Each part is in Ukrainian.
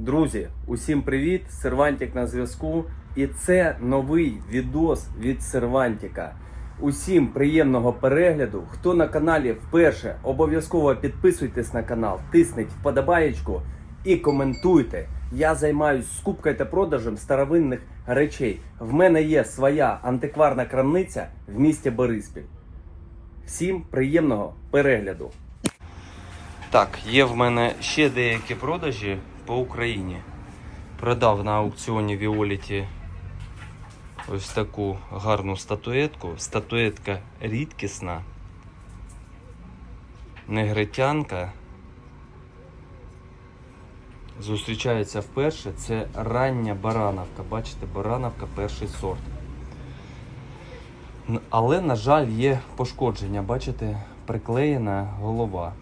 Друзі, усім привіт! Сервантик на зв'язку. І це новий відос від Сервантика. Усім приємного перегляду. Хто на каналі вперше, обов'язково підписуйтесь на канал, тисніть вподобаєчку і коментуйте. Я займаюсь скупкою та продажем старовинних речей. В мене є своя антикварна крамниця в місті Бориспіль. Всім приємного перегляду. Так, є в мене ще деякі продажі по Україні. Продав на аукціоні Віоліті ось таку гарну статуетку. Статуетка рідкісна, негритянка. Зустрічається вперше. Це рання барановка. Бачите, барановка перший сорт. Але, на жаль, є пошкодження. Бачите, приклеєна голова.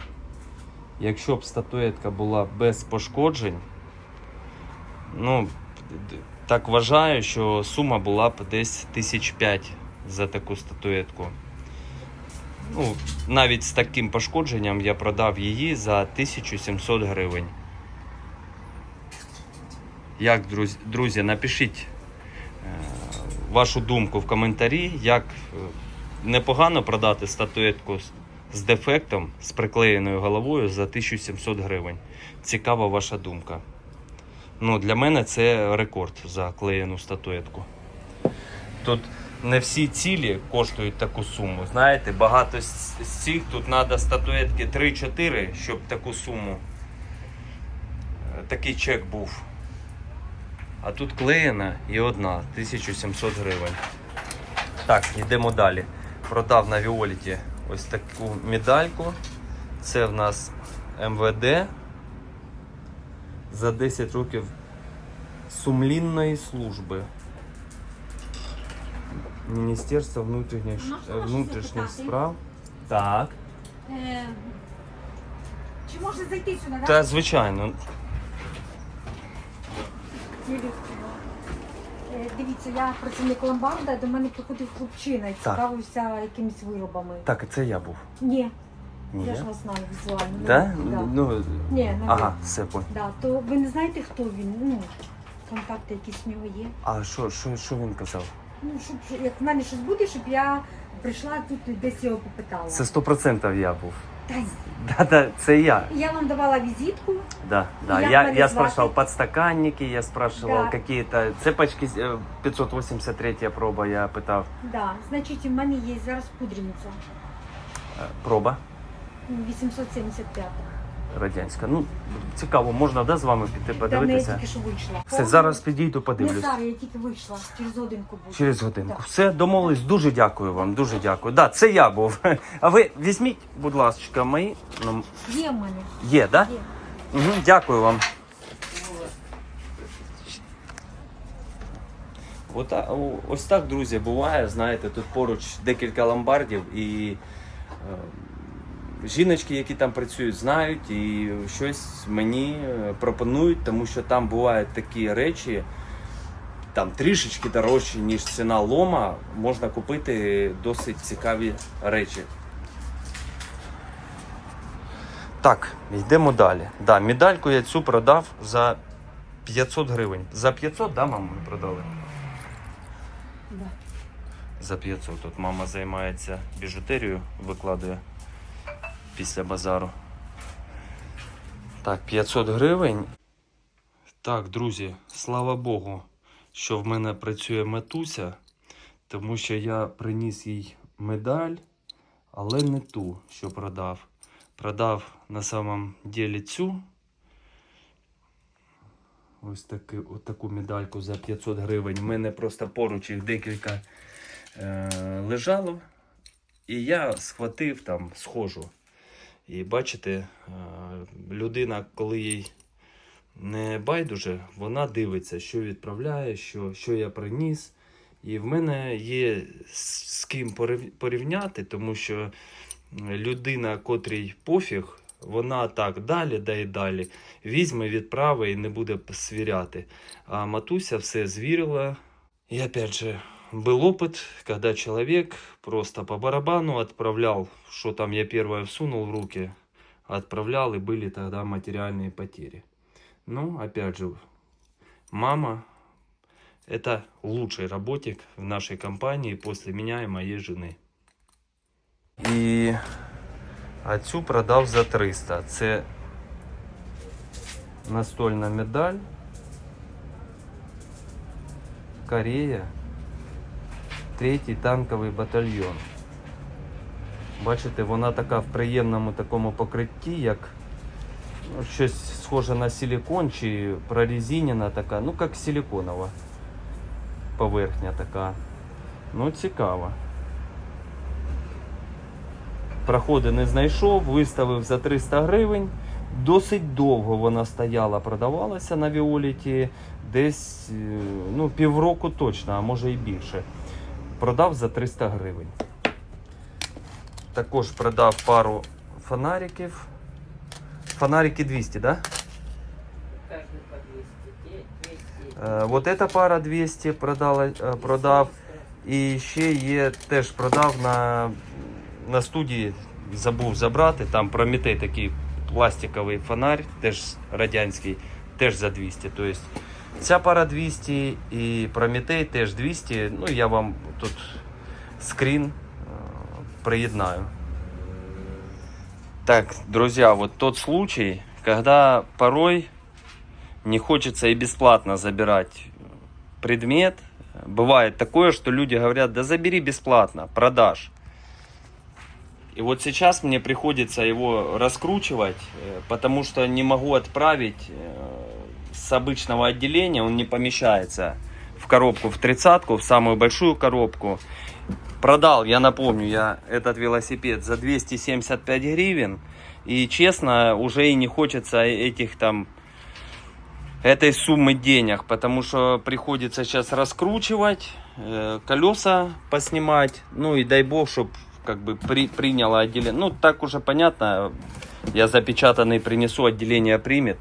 Якщо б статуетка була без пошкоджень, ну, так вважаю, що сума була б десь тисяч п'ять за таку статуетку. Ну, навіть з таким пошкодженням я продав її за 1700 гривень. Як, друзі, друзі напишіть е, вашу думку в коментарі, як е, непогано продати статуетку з- дефектом, з приклеєною головою за 1700 гривень. Цікава ваша думка. Ну, для мене це рекорд за клеєну статуетку. Тут не всі цілі коштують таку суму. Знаєте, багато з з цих тут треба статуетки 3-4, щоб таку суму. е, Такий чек був. А тут клеєна і одна 1700 гривень. Так, йдемо далі. Продав на Віоліті ось таку медальку. Це в нас МВД за 10 років сумлінної служби. Міністерство внутрішніх, е, внутрішніх справ. Так. Е, Чи можна зайти сюди, так? Та звичайно. Е, Дивіться, я працівник ломбарда, до мене приходив хлопчина і цікавився якимись виробами. Так, це я був. Ні, Ні. я ж вас знаю візуально. Да? Да. Ну, Ні, не ага, ви. все понял. Да. То ви не знаєте, хто він? Ну, контакти якісь в нього є. А що, що, що він казав? Ну, щоб як в мене щось буде, щоб я прийшла тут і десь його попитала. Це 100% я був. Та Да, да, це я. я вам давала візитку. Да, да. Як Я, мене я звати? спрашивал подстаканники, я спрашивал Да. какие-то цепочки, э, 583 проба, я питав. Да. Значить, в мене є зараз пудрениця. Е, Проба 875. Радянська. Ну, цікаво, можна да, з вами піти Та не я подивитися? тільки що вийшла. Все, зараз підійду, Не подивлюсь. зараз, я тільки вийшла. Через годинку буду. Через годинку. Так. Все, домовились. Дуже дякую вам, дуже дякую. Да, це я був. А ви візьміть, будь ласка, мої. Ну, Є в мене. є, да? Є. Угу, дякую вам. Ота, ось так, друзі, буває. Знаєте, тут поруч декілька ломбардів і е, жіночки, які там працюють, знають і щось мені е, пропонують, тому що там бувають такі речі, там трішечки дорожчі, ніж ціна лома, можна купити досить цікаві речі. Так, йдемо далі. Да, медальку я цю продав за 500 гривень. За 500, да, мама, ми продали? Да. За 500. Тут мама займається біжутерією, викладує після базару. Так, 500 гривень. Так, друзі, слава Богу, що в мене працює матуся, тому що я приніс їй медаль, але не ту, що продав. Продав на самом деле цю. Ось таки, от таку медальку за 500 гривень. У мене просто поруч їх декілька е, лежало. І я схватив там, схожу. І бачите, е, людина, коли їй не байдуже, вона дивиться, що відправляє, що, що я приніс. І в мене є з ким порівняти, тому що людина, котрій пофіг, вона так далі, да і далі. Візьме, відправи і не буде свіряти. А матуся все звірила. І опять же, был опыт, когда человек просто по барабану отправлял, что там я первое всунул в руки, отправлял, и были тогда материальные потери. Ну, опять же, мама это лучший работник в нашей компании после меня и моей жены. А цю продав за 300. Це настольна медаль. Корея. Третій танковий батальйон. Бачите, вона така в приємному такому покритті, як ну, щось схоже на силикон чи прорезинена така, ну як силиконова поверхня така. Ну, цікаво. Проходи не знайшов, виставив за 300 гривень. Досить довго вона стояла, продавалася на Віоліті. Десь е, ну, півроку точно, а може і більше. Продав за 300 гривень. Також продав пару фонариків. Фонарики 200, да? Каждый по 200, 200. Е, вот эта пара 200 продала, е, продав. І ще є, теж продав на, на студії, забув забрати. Там Прометей такий пластиковий фонарь, теж радянський, теж за 200. Тобто ця пара 200 і Прометей теж 200. Ну, я вам тут скрін е, приєднаю. Так, друзья, вот тот случай, когда порой не хочется и бесплатно забирать предмет. Бывает такое, что люди говорят, да забери бесплатно, продашь. И вот сейчас мне приходится его раскручивать, э, потому что не могу отправить э, с обычного отделения, он не помещается в коробку, в тридцатку, в самую большую коробку. Продал, я напомню, я этот велосипед за 275 гривен. И честно, уже и не хочется этих там этой суммы денег, потому что приходится сейчас раскручивать, э, колеса поснимать, ну и дай бог, чтобы как бы при, приняло отделение. Ну, так уже понятно, я запечатанный принесу, отделение примет.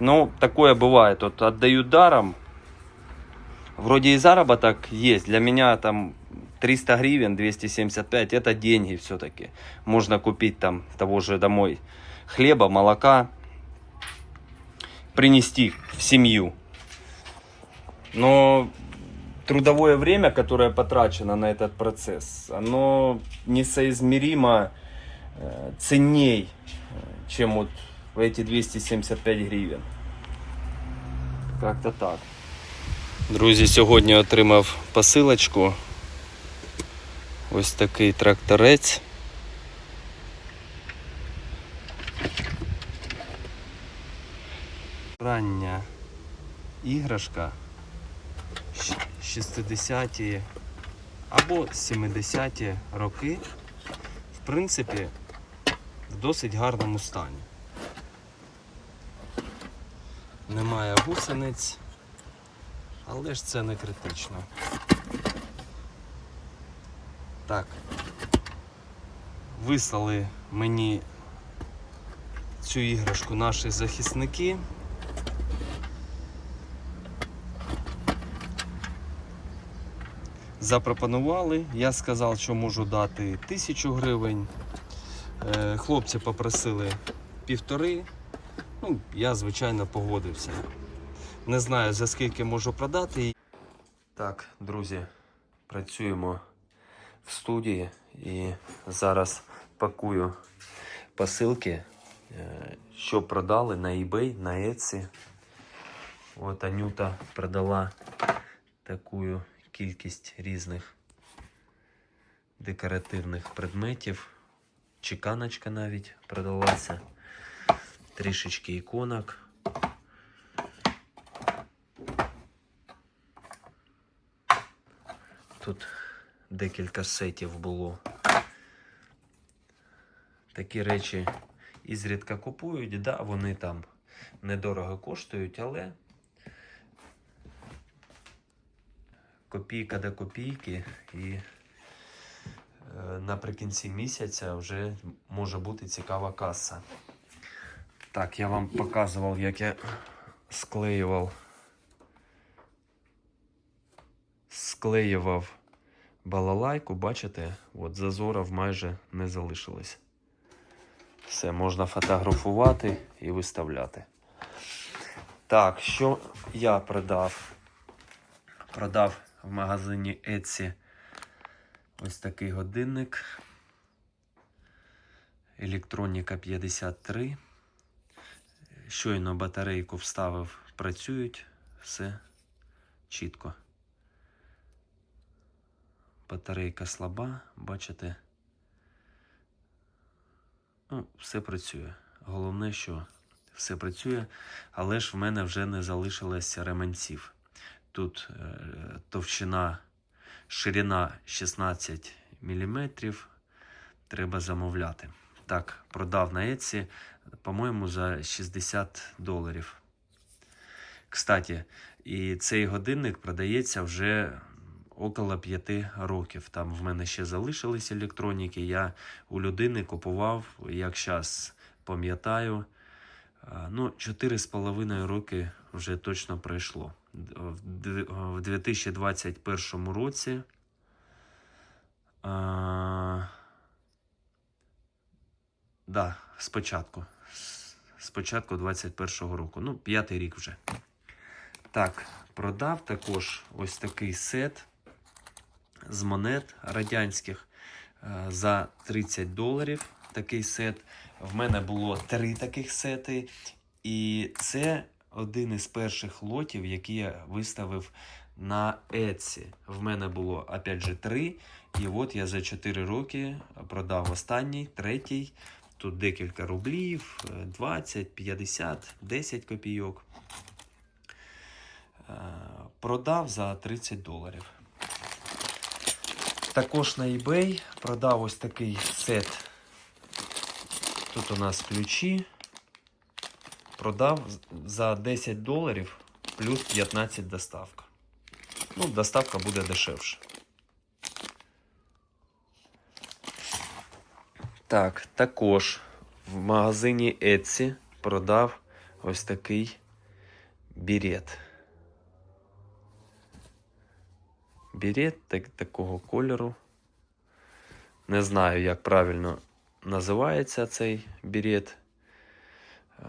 Но такое бывает, вот отдают даром, вроде и заработок есть, для меня там 300 гривен, 275, это деньги все-таки. Можно купить там того же домой хлеба, молока, принести в семью. Но трудовое время, которое потрачено на этот процесс, оно несоизмеримо э, ценней, э, чем вот эти 275 гривен. Как-то так. Друзі, сьогодні отримав посилочку. Ось такий тракторець. Рання іграшка 60-ті або 70-ті роки, в принципі, в досить гарному стані. Немає гусениць, але ж це не критично. Так. Вислали мені цю іграшку наші захисники. Запропонували, я сказав, що можу дати тисячу гривень. Е, Хлопці попросили півтори. Ну, я, звичайно, погодився. Не знаю за скільки можу продати. Так, друзі, працюємо в студії і зараз пакую посилки, е, що продали на eBay, на Etsy. От Анюта продала таку кількість різних декоративних предметів. Чеканочка навіть продалася. Трішечки іконок. Тут декілька сетів було. Такі речі ізрідка купують, да, вони там недорого коштують, але копійка до копійки і е, наприкінці місяця вже може бути цікава каса. Так, я вам показував, як я склеював. Склеював балалайку, бачите, от зазорів майже не залишилось. Все, можна фотографувати і виставляти. Так, що я продав? Продав в магазині Etsy ось такий годинник. Електроніка 53. Щойно батарейку вставив, працюють, все чітко. Батарейка слаба, бачите. Ну, все працює. Головне, що все працює, але ж в мене вже не залишилось реманців. Тут е, товщина, ширина 16 мм. Треба замовляти. Так, продав на Etsy, по-моєму, за 60 доларів. Кстати, і цей годинник продається вже около 5 років. Там в мене ще залишились електроніки. Я у людини купував, як зараз пам'ятаю, ну, 4,5 роки вже точно пройшло. В 2021 році. Да, спочатку. Спочатку 21-го року. Ну, п'ятий рік вже. Так, продав також ось такий сет з монет радянських е, за 30 доларів. Такий сет. В мене було три таких сети. І це один із перших лотів, які я виставив на Etsy. В мене було опять же три. І от я за 4 роки продав останній, третій. Тут декілька рублів, е, 20, 50, 10 копійок. Е, Продав за 30 доларів. Також на eBay продав ось такий сет. Тут у нас ключі. Продав за 10 доларів плюс 15 доставка. Ну, доставка буде дешевше. Так, також в магазині Etsy продав ось такий бірет. Бірет так, такого кольору. Не знаю, як правильно називається цей бірет. Е,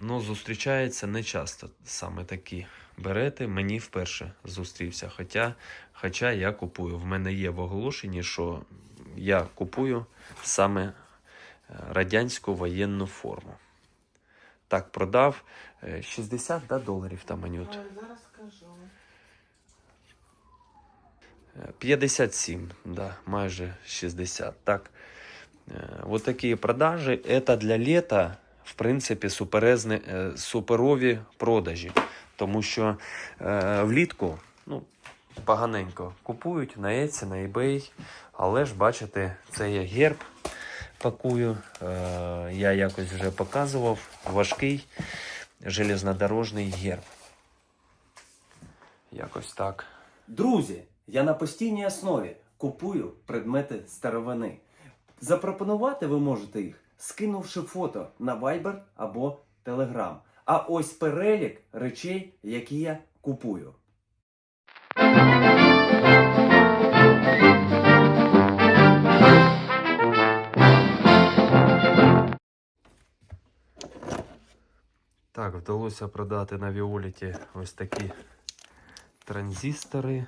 Ну, зустрічається не часто саме такі берети. Мені вперше зустрівся. Хоча, хоча я купую. В мене є в оголошенні, що я купую саме е, радянську воєнну форму. Так, продав е, 60 да, доларів там анют. Зараз скажу. 57, да, майже 60. Так. Е, Вот такі продажі. Это для літа, в принципі, суперезни, е, суперові продажі. Тому що е, влітку ну, поганенько купують на Etsy, на eBay. Але ж, бачите, це є герб. Пакую. Е, я якось вже показував. Важкий железнодорожний герб. Якось так. Друзі, я на постійній основі купую предмети старовини. Запропонувати ви можете їх, скинувши фото на Viber або Telegram. А ось перелік речей, які я купую. Так, вдалося продати на Віоліті ось такі транзистори.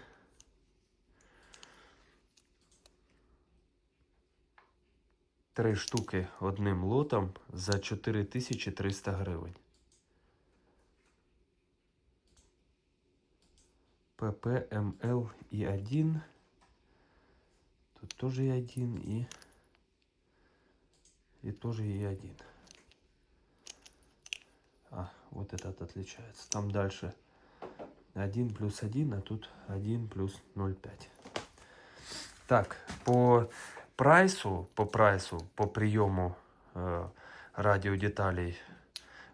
Три штуки одним лотом за 4300 гривень. ППМЛ і 1. Тут теж і 1 і, і теж і 1. Вот этот отличается. Там дальше 1 плюс 1, а тут 1 плюс 0,5. Так, по прайсу, по прайсу, по приему э, радиодеталей,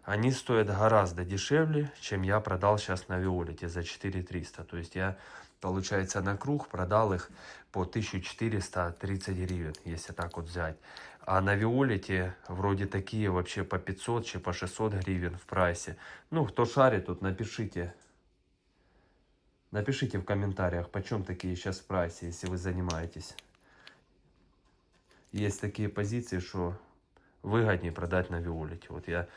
они стоят гораздо дешевле, чем я продал сейчас на Виолете за 4300. То есть я, получается, на круг продал их по 1430 гривен, если так вот взять. А на Виолете вроде такие вообще по 500 чи по 600 гривен в прайсе. Ну, кто шарит, тут напишите. Напишите в комментариях, почем такие сейчас в прайсе, если вы занимаетесь. Есть такие позиции, что выгоднее продать на Виолете. Вот я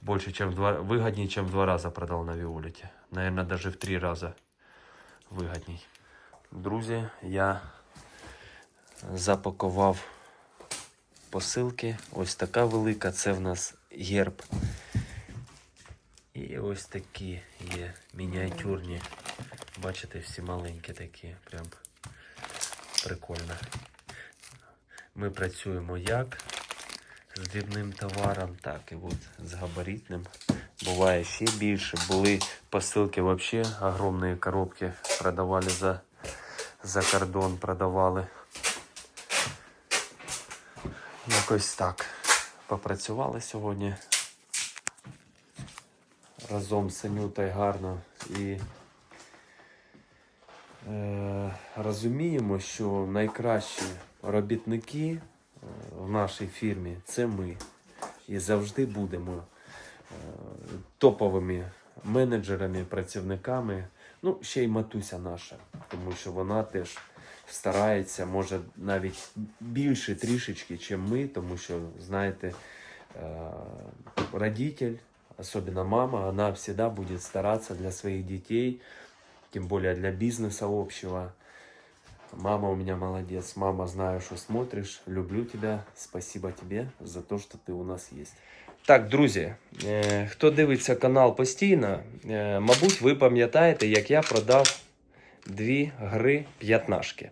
больше, чем в два, выгоднее, чем в два раза продал на Виолете. Наверное, даже в три раза вигідній. Друзі, я запакував посилки. Ось така велика. Це в нас герб. І ось такі є мініатюрні. Бачите, всі маленькі такі. Прям прикольно. Ми працюємо як з дрібним товаром, так і от з габаритним. Буває ще більше. Були посилки вообще огромні коробки продавали за, за кордон, продавали. Якось так. Попрацювали сьогодні разом з Анютою гарно і е, розуміємо, що найкращі робітники е, в нашій фірмі це ми. І завжди будемо е, топовими менеджерами, працівниками. Ну, ще й матуся наша, тому що вона теж старається, може навіть більше трішечки, ніж ми, тому що, знаєте, е, родитель, особенно мама, она всегда будет стараться для своих детей, тем более для бизнеса общего. Мама у меня молодец. Мама, знаю, что смотришь. Люблю тебя. Спасибо тебе за то, що ти у нас є. Так, друзі, хто дивиться канал постійно, е, мабуть, ви пам'ятаєте, як я продав дві гри п'ятнашки.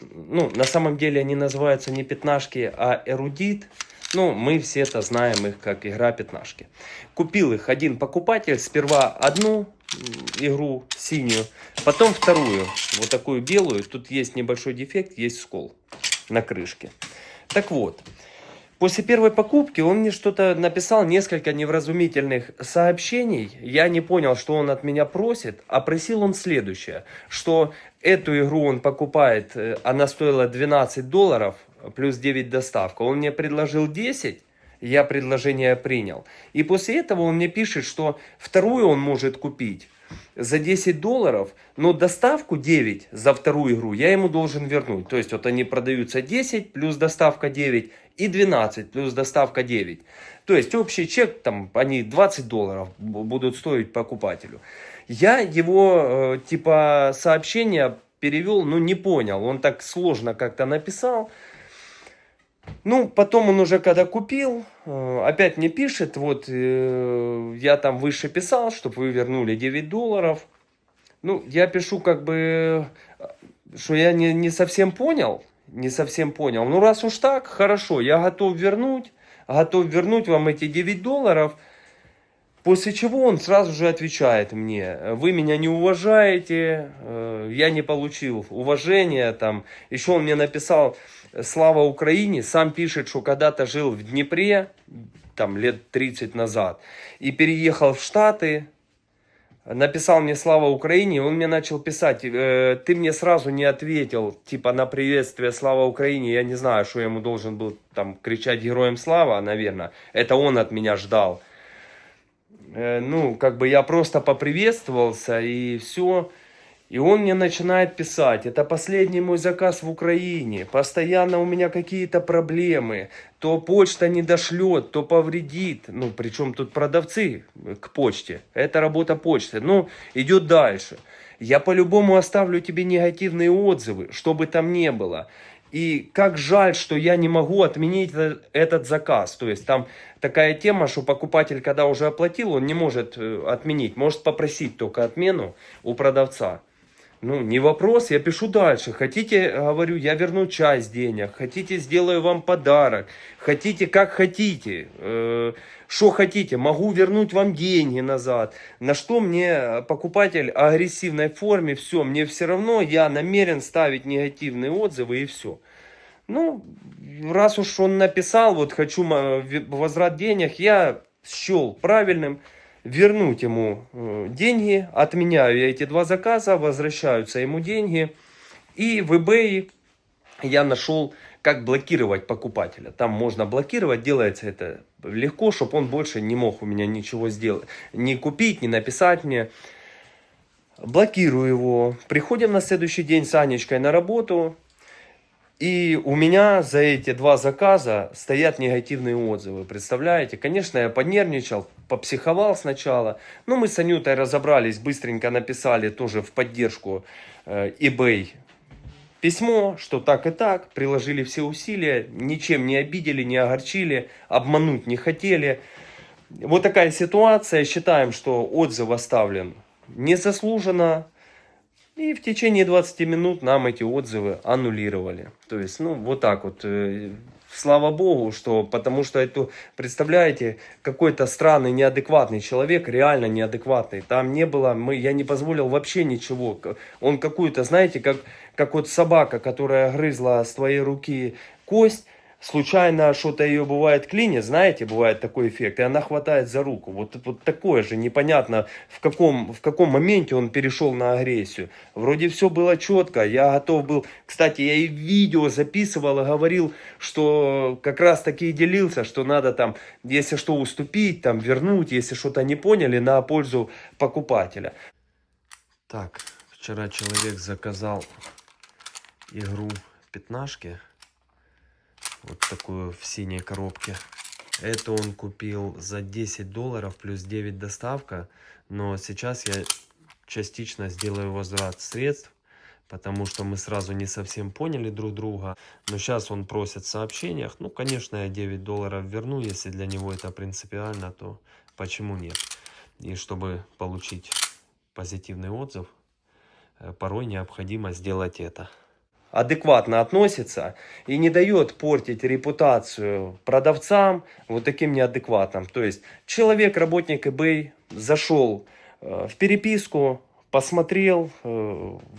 Ну, на самом деле они называются не пятнашки, а эрудит. Ну, мы все это знаем их как игра пятнашки. Купил их один покупатель, сперва одну игру синюю, потом вторую, вот такую белую. Тут есть небольшой дефект, есть скол на крышке. Так вот, после первой покупки он мне что-то написал, несколько невразумительных сообщений. Я не понял, что он от меня просит, а просил он следующее, что эту игру он покупает, э, она стоила 12 долларов, плюс 9 доставка. Он мне предложил 10, я предложение принял. И после этого он мне пишет, что вторую он может купить за 10 долларов, но доставку 9 за вторую игру я ему должен вернуть. То есть вот они продаются 10 плюс доставка 9 и 12 плюс доставка 9. То есть общий чек, там, они 20 долларов бу- будут стоить покупателю. Я его, э, типа, сообщение перевел, но не понял. Он так сложно как-то написал. Ну, потом он уже когда купил, э, опять мне пишет, вот э, я там выше писал, чтобы вы вернули 9 долларов. Ну, я пишу как бы, что я не, не совсем понял, не совсем понял. Ну, раз уж так, хорошо, я готов вернуть, готов вернуть вам эти 9 долларов. После чего он сразу же отвечает мне, вы меня не уважаете, э, я не получил уважения, там, еще он мне написал, слава Украине, сам пишет, что когда-то жил в Днепре, там, лет 30 назад, и переехал в Штаты, написал мне слава Украине, он мне начал писать, э, ты мне сразу не ответил, типа, на приветствие слава Украине, я не знаю, что я ему должен был там кричать героем слава, наверное, это он от меня ждал. Э, ну, как бы я просто поприветствовался и все. И он мне начинает писать, это последний мой заказ в Украине, постоянно у меня какие-то проблемы, то почта не дошлет, то повредит, ну, причем тут продавцы к почте, это работа почты, ну, идет дальше. Я по-любому оставлю тебе негативные отзывы, что бы там ни было. И как жаль, что я не могу отменить э- этот заказ. То есть там такая тема, что покупатель, когда уже оплатил, он не может э, отменить. Может попросить только отмену у продавца. Ну, не вопрос, я пишу дальше. Хотите, говорю, я верну часть денег. Хотите, сделаю вам подарок. Хотите, как хотите. Э, Что хотите, могу вернуть вам деньги назад. На что мне покупатель в агрессивной форме, все, мне все равно, я намерен ставить негативные отзывы и все. Ну, раз уж он написал, вот хочу возврат денег, я счел правильным вернуть ему э, деньги, отменяю я эти два заказа, возвращаются ему деньги. И в eBay я нашел, как блокировать покупателя. Там можно блокировать, делается это легко, чтобы он больше не мог у меня ничего сделать, не купить, не написать мне. Блокирую его. Приходим на следующий день с Анечкой на работу. И у меня за эти два заказа стоят негативные отзывы, представляете? Конечно, я понервничал, попсиховал сначала, но мы с Анютой разобрались, быстренько написали тоже в поддержку э, eBay письмо, что так и так, приложили все усилия, ничем не обидели, не огорчили, обмануть не хотели. Вот такая ситуация, считаем, что отзыв оставлен незаслуженно, и в течение 20 минут нам эти отзывы аннулировали. То есть, ну, вот так вот. э, Слава богу, что, потому что это, представляете, какой-то странный, неадекватный человек, реально неадекватный. Там не было, мы, я не позволил вообще ничего. Он какую-то, знаете, как, как вот собака, которая грызла с твоей руки кость, случайно что-то ее бывает клинит, знаете, бывает такой эффект, и она хватает за руку. Вот, вот такое же, непонятно, в каком, в каком моменте он перешел на агрессию. Вроде все было четко, я готов был, кстати, я и видео записывал и говорил, что как раз таки и делился, что надо там, если что, уступить, там, вернуть, если что-то не поняли, на пользу покупателя. Так, вчера человек заказал игру пятнашки. Вот такую в синей коробке. Это он купил за 10 долларов плюс 9 доставка. Но сейчас я частично сделаю возврат средств. Потому что мы сразу не совсем поняли друг друга. Но сейчас он просит в сообщениях. Ну, конечно, я 9 долларов верну. Если для него это принципиально, то почему нет? И чтобы получить позитивный отзыв, э, порой необходимо сделать это адекватно относится и не дает портить репутацию продавцам вот таким неадекватным. То есть человек, работник eBay, зашел э, в переписку, посмотрел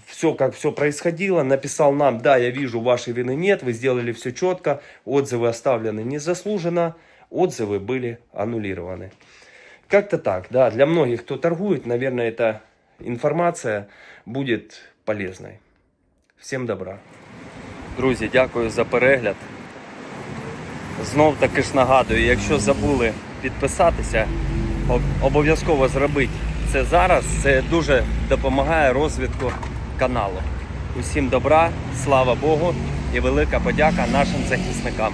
все, как все происходило, написал нам, да, я вижу, вашей вины нет, вы сделали все четко, отзывы оставлены незаслуженно, отзывы были аннулированы. Как-то так, да, для многих, кто торгует, наверное, эта информация будет полезной. Всім добра. Друзі, дякую за перегляд. Знов таки ж нагадую, якщо забули підписатися, обов'язково зробіть це зараз. Це дуже допомагає розвитку каналу. Усім добра, слава Богу і велика подяка нашим захисникам.